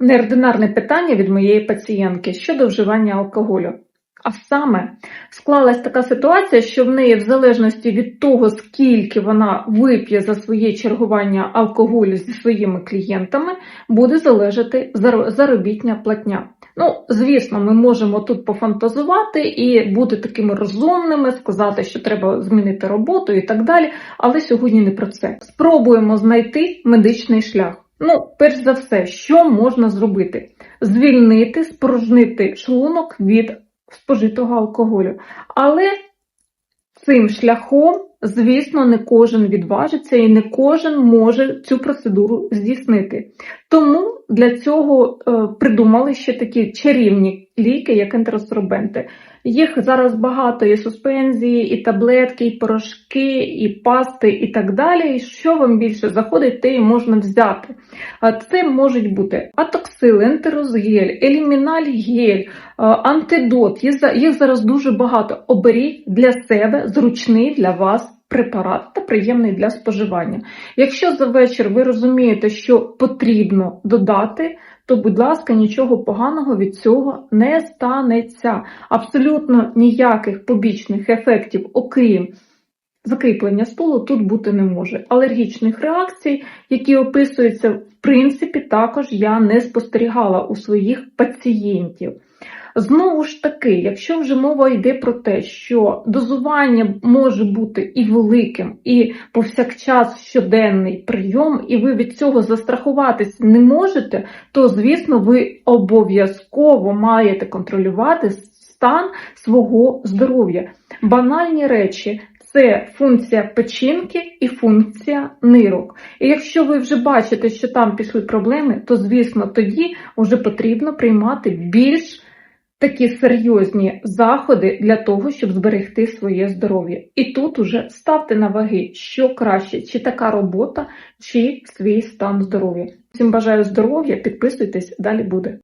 Неординарне питання від моєї пацієнтки щодо вживання алкоголю. А саме склалась така ситуація, що в неї, в залежності від того, скільки вона вип'є за своє чергування алкоголю зі своїми клієнтами, буде залежати заробітня платня. Ну, звісно, ми можемо тут пофантазувати і бути такими розумними, сказати, що треба змінити роботу і так далі. Але сьогодні не про це. Спробуємо знайти медичний шлях. Ну, перш за все, що можна зробити? Звільнити, спорожнити шлунок від спожитого алкоголю. Але цим шляхом, звісно, не кожен відважиться і не кожен може цю процедуру здійснити. Тому для цього е, придумали ще такі чарівні ліки, як ентеросорбенти. Їх зараз багато, і суспензії, і таблетки, і порошки, і пасти, і так далі. І що вам більше заходить, те і можна взяти. Це можуть бути атоксил, ентерозгель, еліміналь-гель, е, антидот. Їх зараз дуже багато. Оберіть для себе зручний для вас препарат та приємний для споживання. Якщо за вечір ви розумієте, що потрібно додати, то, будь ласка, нічого поганого від цього не станеться. Абсолютно ніяких побічних ефектів, окрім закріплення стулу, тут бути не може. Алергічних реакцій, які описуються, в принципі, також я не спостерігала у своїх пацієнтів. Знову ж таки, якщо вже мова йде про те, що дозування може бути і великим, і повсякчас щоденний прийом, і ви від цього застрахуватись не можете, то звісно ви обов'язково маєте контролювати стан свого здоров'я. Банальні речі. Це функція печінки і функція нирок. І якщо ви вже бачите, що там пішли проблеми, то звісно тоді вже потрібно приймати більш такі серйозні заходи для того, щоб зберегти своє здоров'я. І тут уже ставте на ваги, що краще, чи така робота, чи свій стан здоров'я. Всім бажаю здоров'я, підписуйтесь, далі буде.